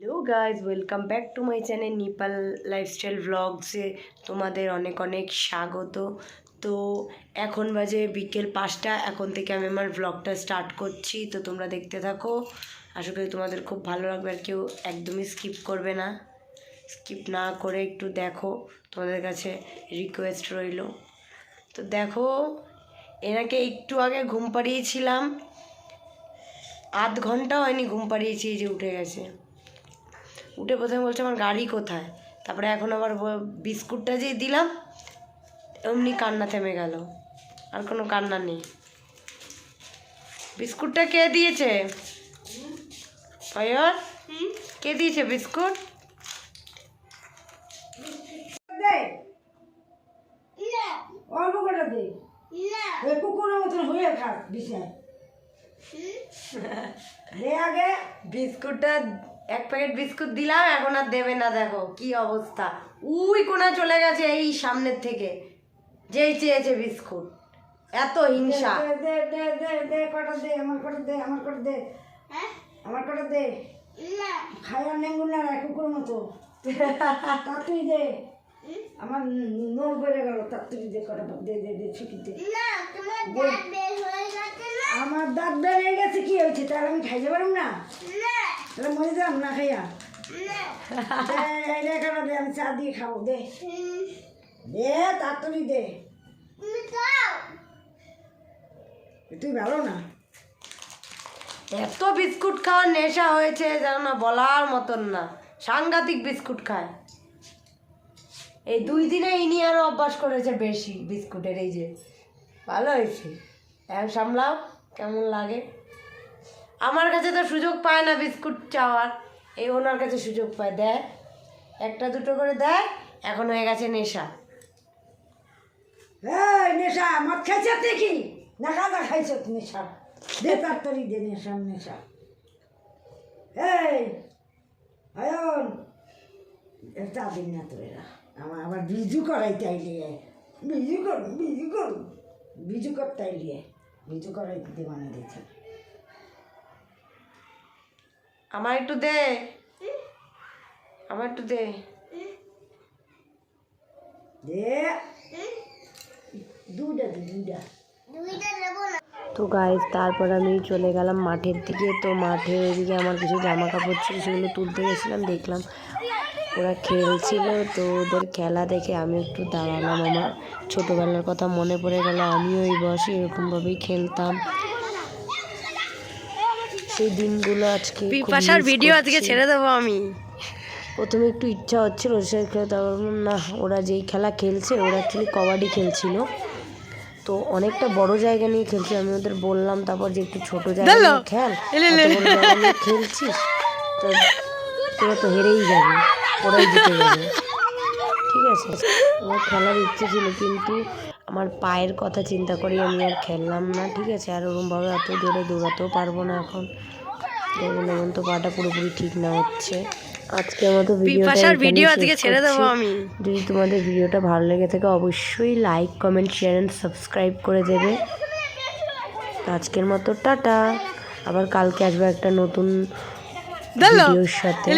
Hello guys welcome back to my channel Nipal lifestyle ভ্লগসে তোমাদের অনেক অনেক স্বাগত। তো এখন বাজে বিকেল পাঁচটা, এখন থেকে আমি আমার ভ্লগটা স্টার্ট করছি। তো তোমরা দেখতে থাকো, আশা করি তোমাদের খুব ভালো লাগবে আর কেউ একদমই স্কিপ করবে না। স্কিপ না করে একটু দেখো, তোমাদের কাছে রিকোয়েস্ট রইল। তো দেখো এনাকে একটু আগে ঘুম পাড়িয়েছিলাম, আধ ঘণ্টা হয়নি ঘুম পাড়িয়েছি যে উঠে গেছে। উঠে প্রথমে বলছে আমার গাড়ি কোথায়? তারপরে এখন আবার বিস্কুটটা যে দিলাম এমনি কান্না থেমে গেল। আর কোনো কান্না নেই। বিস্কুটটা কে দিয়েছে? অয়র কে দিয়েছে বিস্কুট? দে অল্প করে দে। কুকুরের মতন হয়ে থাক বিছায় দে আগে বিস্কুটটা এক প্যাকেট বিস্কুট দিলাম এখন আর দেবে না দেখো কি অবস্থা। উই কোনা চলে গেছে এই সামনের থেকে যেই চেয়েছে বিস্কুট। এত হিংসা। দে দে দে দে দে কটা দে আমার কটা দে আমার কটা দে। আমার কটা দে। নেঙ্গু না মতো। তার তুই দে আমার নোর বেড়ে গেল তার তুই দে কটা দে দে দে আমার দাঁত বেড়ে গেছে কি হয়েছে? তার আমি খাইতে পারব না। মরে যাম না খাইয়া? দে আমি চা দিয়ে খাব দে। দে তাড়াতাড়ি দে। তুই ভালো না? এত বিস্কুট খাওয়ার নেশা হয়েছে জানো না বলার মতন না। সাংঘাতিক বিস্কুট খায়। এই দুই দিনে ইনি আরও অভ্যাস করেছে বেশি বিস্কুটের এই যে। ভালো হয়েছে। এখন সামলাও কেমন লাগে? আমার কাছে তো সুযোগ পায় না বিস্কুট চাওয়ার। এই ওনার কাছে সুযোগ পায়। দেয় একটা দুটো করে দেয় এখন হয়ে গেছে নেশা। এই নেশা, মদ খাইছ দেখি না গাঁদা খাইছ নেশা। দে তাড়াতাড়ি দে নেশা নেশা। এই, আয়ন, এটা দিন না তো এরা আমার আবার বিজু করাইতে আইলে বিজু কর বিজু কর বিজু করতে আইলে বিজু করাইতে দে মানে দিচ্ছে আমার একটু দে। আমার একটু দে। তো গাইজ তারপর আমি চলে গেলাম মাঠের দিকে। তো মাঠের ওইদিকে আমার কিছু জামা কাপড় ছিল সেগুলো তুলতে গেছিলাম দেখলাম ওরা খেলছিল। তো ওদের খেলা দেখে আমি একটু দাঁড়ালাম। আমার ছোটোবেলার কথা মনে পড়ে গেল আমিও এই বয়সে এরকমভাবেই খেলতাম। সেই দিনগুলো আজকে বিপাশার ভিডিও আজকে ছেড়ে দেবো আমি। প্রথমে একটু ইচ্ছা হচ্ছিল ওর সাথে খেলতে তারপর না ওরা যেই খেলা খেলছে ওরা অ্যাকচুয়ালি কবাডি খেলছিল? তো অনেকটা বড় জায়গা নিয়ে খেলছি আমি ওদের বললাম তারপর যে একটু ছোট জায়গা নিয়ে খেল। খেলছিস তো তোরা তো হেরেই যাবে ওরাই জিতে যাবে। ঠিক আছে আমার খেলার ইচ্ছে ছিল কিন্তু আমার পায়ের কথা চিন্তা করি আমি আর খেললাম না ঠিক আছে? আর ওরমভাবে এত জোরে দৌড়াতেও পারব না এখন। দেখুন তো পাটা পুরোপুরি ঠিক না হচ্ছে। আজকে মতো ভিডিওটা ভিডিও আজকে ছেড়ে দেবো আমি। যদি তোমাদের ভিডিওটা ভালো লেগে থাকে অবশ্যই like comment share and subscribe করে দেবে। আজকের মতো টাটা। আবার কালকে আসবে একটা নতুন ভিডিওর সাথে।